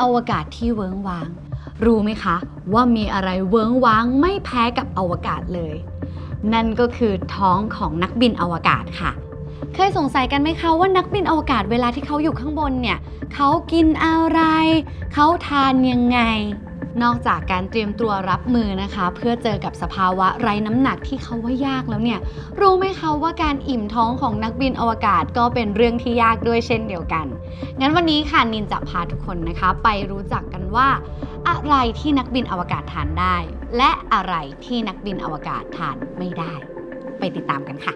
อวกาศที่เวิ้งว้าง รู้ไหมคะ ว่ามีอะไรเวิ้งว้างไม่แพ้กับอวกาศเลย นั่นก็คือท้องของนักบินอวกาศค่ะ เคยสงสัยกันไหมคะว่านักบินอวกาศเวลาที่เขาอยู่ข้างบนเนี่ยเขากินอะไร เขาทานยังไง นอกจากการเตรียมตัวรับมือนะคะ เพื่อเจอกับสภาวะไร้น้ำหนักที่เขาว่ายากแล้วเนี่ย รู้ไหมคะว่าการอิ่มท้องของนักบินอวกาศก็เป็นเรื่องที่ยากด้วยเช่นเดียวกัน งั้นวันนี้ค่ะนินจะพาทุกคนนะคะ ไปรู้จักกันว่า อะไรที่นักบินอวกาศทานได้ และอะไรที่นักบินอวกาศทานไม่ได้ ไปติดตามกันค่ะ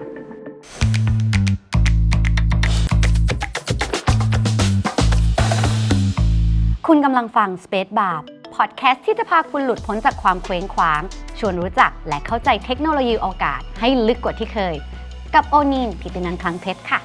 คุณกำลังฟัง Space Bar อดแคสต์ที่จะพาคุณหลุดพ้นจากความเคว้งคว้าง ชวนรู้จักและเข้าใจเทคโนโลยีโอกาสให้ลึกกว่าที่เคย กับโอนีนพิตินันท์คลังเพชรค่ะ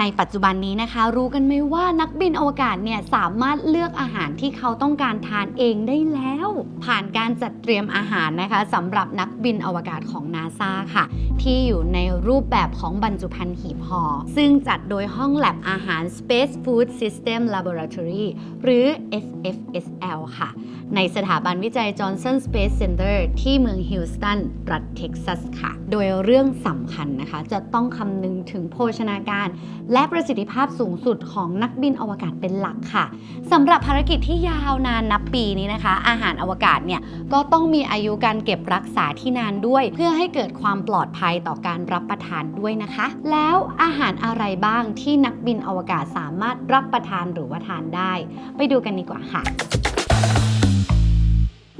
ในปัจจุบันนี้นะคะ รู้กันไหมว่านักบินอวกาศเนี่ยสามารถเลือกอาหารที่เขาต้องการทานเองได้แล้ว ผ่านการจัดเตรียมอาหารนะคะสำหรับนักบินอวกาศของนาซาค่ะ ที่อยู่ในรูปแบบของบรรจุภัณฑ์หีบห่อซึ่งจัดโดยห้องแลบอาหาร Space Food System Laboratory หรือ SFSL ค่ะ ในสถาบันวิจัย Johnson Space Center ที่เมืองฮิลสตันรัฐเท็กซัสค่ะ โดยเรื่องสำคัญนะคะ จะต้องคำนึงถึงโภชนาการและประสิทธิภาพสูงสุดของนักบินอวกาศเป็นหลักค่ะสำหรับภารกิจที่ยาวนานนับปีนี้นะคะ อาหารอวกาศเนี่ยก็ต้องมีอายุการเก็บรักษาที่นานด้วย เพื่อให้เกิดความปลอดภัยต่อการรับประทานด้วยนะคะ แล้วอาหารอะไรบ้างที่นักบินอวกาศสามารถรับประทานหรือว่าทานได้ ไปดูกันดีกว่าค่ะ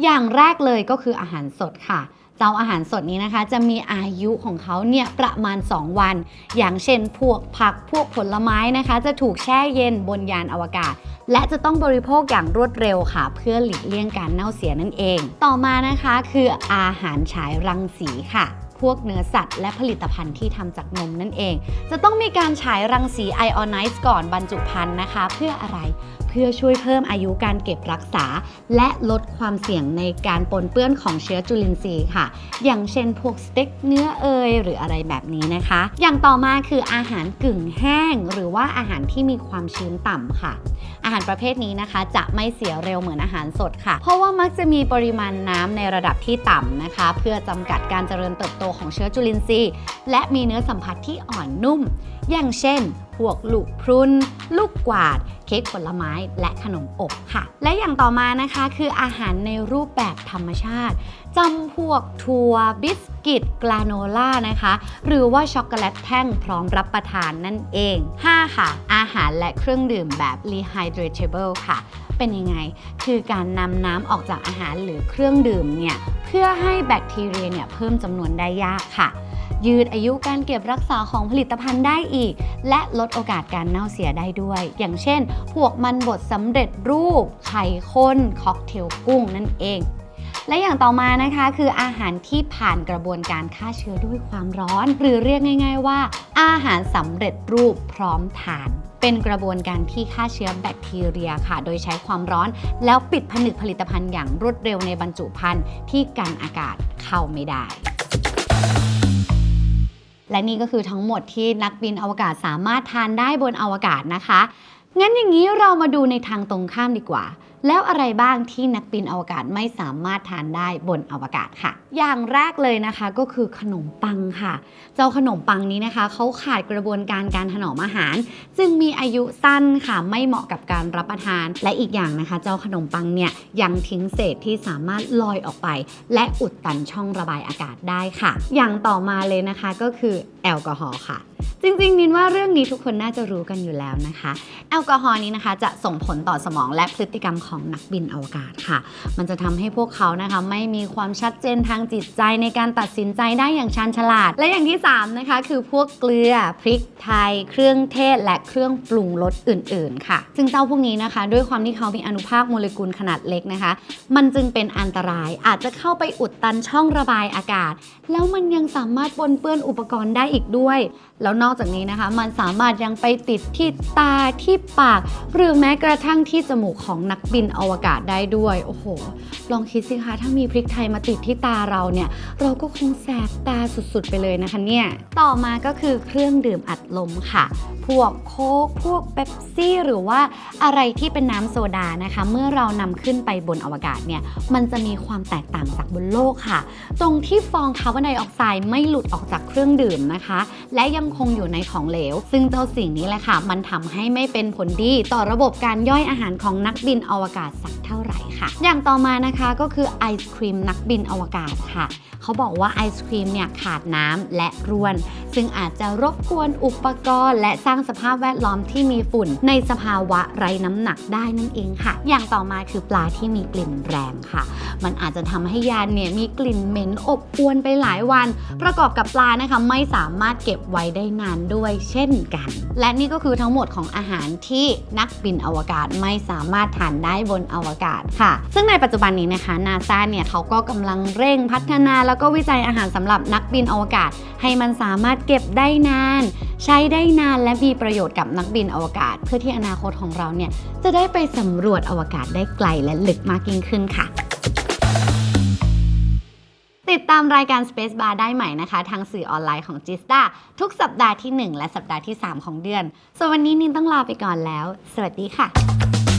อย่างแรกเลยก็คืออาหารสดค่ะ เจ้าอาหารสดนี้นะคะ จะมีอายุของเขาเนี่ยประมาณ 2 วัน อย่างเช่นพวกผักพวกผลไม้นะคะ จะถูกแช่เย็นบนยานอวกาศ และจะต้องบริโภคอย่างรวดเร็วค่ะ เพื่อหลีกเลี่ยงการเน่าเสียนั่นเอง ต่อมานะคะคืออาหารฉายรังสีค่ะพวกเนื้อสัตว์และผลิตภัณฑ์ที่ทำจากนมนั่นเอง จะต้องมีการฉายรังสีไอออนไนซ์ก่อนบรรจุภัณฑ์นะคะ เพื่ออะไร พื่อช่วยเพิ่มอายุการเก็บรักษา และลดความเสี่ยงในการปนเปื้อนของเชื้อจุลินทรีย์ค่ะ อย่างเช่นพวกสเต็กเนื้อเอยหรืออะไรแบบนี้นะคะ อย่างต่อมาคืออาหารกึ่งแห้ง หรือว่าอาหารที่มีความชื้นต่ำค่ะ อาหารประเภทนี้นะคะจะไม่เสียเร็วเหมือนอาหารสดค่ะ เพราะว่ามักจะมีปริมาณน้ำในระดับที่ต่ำนะคะ เพื่อจำกัดการเจริญเติบโตของเชื้อจุลินทรีย์ และมีเนื้อสัมผัสที่อ่อนนุ่ม อย่างเช่นพวกลูกพรุน ลูกกวาด เค้กผลไม้และขนมอบค่ะ และอย่างต่อมานะคะคืออาหารในรูปแบบธรรมชาติจำพวกถั่วบิสกิตกลาโนล่านะคะ หรือว่าช็อกโกแลตแท่งพร้อมรับประทานนั่นเอง 5 ค่ะ อาหารและเครื่องดื่มแบบ rehydratable ค่ะ เป็นยังไง คือการนำน้ำออกจากอาหารหรือเครื่องดื่มเนี่ย เพื่อให้แบคทีเรียเนี่ยเพิ่มจำนวนได้ยากค่ะ ยืดอายุการเก็บรักษาของผลิตภัณฑ์ได้อีก และลดโอกาสการเน่าเสียได้ด้วย อย่างเช่น พวกมันบดสำเร็จรูป ไข่ข้นค็อกเทลกุ้งนั่นเองและอย่างต่อมานะคะคืออาหารที่ผ่านกระบวนการฆ่าเชื้อด้วยความร้อน หรือเรียกง่าย ๆ ว่า อาหารสำเร็จรูปพร้อมทาน เป็นกระบวนการที่ฆ่าเชื้อแบคทีเรียค่ะ โดยใช้ความร้อน แล้วปิดผนึกผลิตภัณฑ์อย่างรวดเร็วในบรรจุภัณฑ์ที่กันอากาศเข้าไม่ได้ และนี่ก็คือทั้งหมดที่นักบินอวกาศสามารถทานได้บนอวกาศนะคะ งั้นอย่างนี้เรามาดูในทางตรงข้ามดีกว่า แล้วอะไรบ้างที่นักบินอวกาศไม่สามารถทานได้บนอวกาศค่ะ อย่างแรกเลยนะคะก็คือขนมปังค่ะ เจ้าขนมปังนี้นะคะเขาขาดกระบวนการการถนอมอาหาร จึงมีอายุสั้นค่ะไม่เหมาะกับการรับประทาน และอีกอย่างนะคะ เจ้าขนมปังเนี่ยยังทิ้งเศษที่สามารถลอยออกไป และอุดตันช่องระบายอากาศได้ค่ะ อย่างต่อมาเลยนะคะก็คือแอลกอฮอล์ค่ะ จริงๆนินว่าเรื่องนี้ทุกคนน่าจะรู้กันอยู่แล้วนะคะ แอลกอฮอล์นี้นะคะจะส่งผลต่อสมองและพฤติกรรมของนักบินอวกาศค่ะ มันจะทำให้พวกเขานะคะไม่มีความชัดเจนทางจิตใจในการตัดสินใจได้อย่างชาญฉลาด และอย่างที่ 3 นะคะ คือพวกเกลือพริกไทย เครื่องเทศ และเครื่องปรุงรสอื่น ๆ ค่ะ ซึ่งเจ้าพวกนี้นะคะ ด้วยความที่เขามีอนุภาคโมเลกุลขนาดเล็กนะคะ มันจึงเป็นอันตรายอาจจะเข้าไปอุดตันช่องระบายอากาศ แล้วมันยังสามารถปนเปื้อนอุปกรณ์ได้อีกด้วย แล้วนอกจากนี้นะคะ มันสามารถยังไปติดที่ตาที่ปาก หรือแม้กระทั่งที่จมูกของนักบินอวกาศได้ด้วย โอ้โห ลองคิดสิคะถ้ามีพริกไทยมาติดที่ตาเราเนี่ย เราก็คงแสบตาสุดๆ ไปเลยนะคะเนี่ย ต่อมาก็คือเครื่องดื่มอัดลมค่ะพวกโค้กพวกเบปซี่หรือว่าอะไรที่เป็นน้ำโซดานะคะ เมื่อเรานำขึ้นไปบนอวกาศเนี่ย มันจะมีความแตกต่างจากบนโลกค่ะ ตรงที่ฟองคาร์บอนไดออกไซด์ไม่หลุดออกจากเครื่องดื่มนะคะ และยังคงอยู่ในของเหลว ซึ่งเจ้าสิ่งนี้แหละค่ะ มันทำให้ไม่เป็นผลดีต่อระบบการย่อยอาหารของนักบินอวกาศสักเท่าไหร่ค่ะ อย่างต่อมานะคะก็คือไอศครีมนักบินอวกาศค่ะ เขาบอกว่าไอศครีมเนี่ยขาดน้ำและร่วน ซึ่งอาจจะรบกวนอุปกรณ์ และสร้างสภาพแวดล้อมที่มีฝุ่น ในสภาวะไร้น้ำหนักได้นั่นเองค่ะ อย่างต่อมาคือปลาที่มีกลิ่นแรงค่ะ มันอาจจะทำให้ยานเนี่ยมีกลิ่นเหม็นอบอวนไปหลายวัน ประกอบกับปลานะคะไม่สามารถเก็บไว้ได้นานด้วยเช่นกัน และนี่ก็คือทั้งหมดของอาหารที่นักบินอวกาศไม่สามารถทานได้บนอวกาศค่ะ ซึ่งในปัจจุบันนี้นะคะนาซาเนี่ยเขาก็กำลังเร่งพัฒนาแล้วก็วิจัยอาหารสำหรับนักบินอวกาศ ให้มันสามารถเก็บได้นาน ใช้ได้นานและมีประโยชน์กับนักบินอวกาศ เพื่อที่อนาคตของเราเนี่ยจะได้ไปสำรวจอวกาศได้ไกลและลึกมากยิ่งขึ้นค่ะ ติดตามรายการ Space Bar ได้ใหม่นะคะ ทางสื่อออนไลน์ของ g i s t a ทุกสัปดาห์ที่ 1 และสัปดาห์ที่ 3 ของเดือน ส่วนวันนี้นินต้องลาไปก่อนแล้ว สวัสดีค่ะ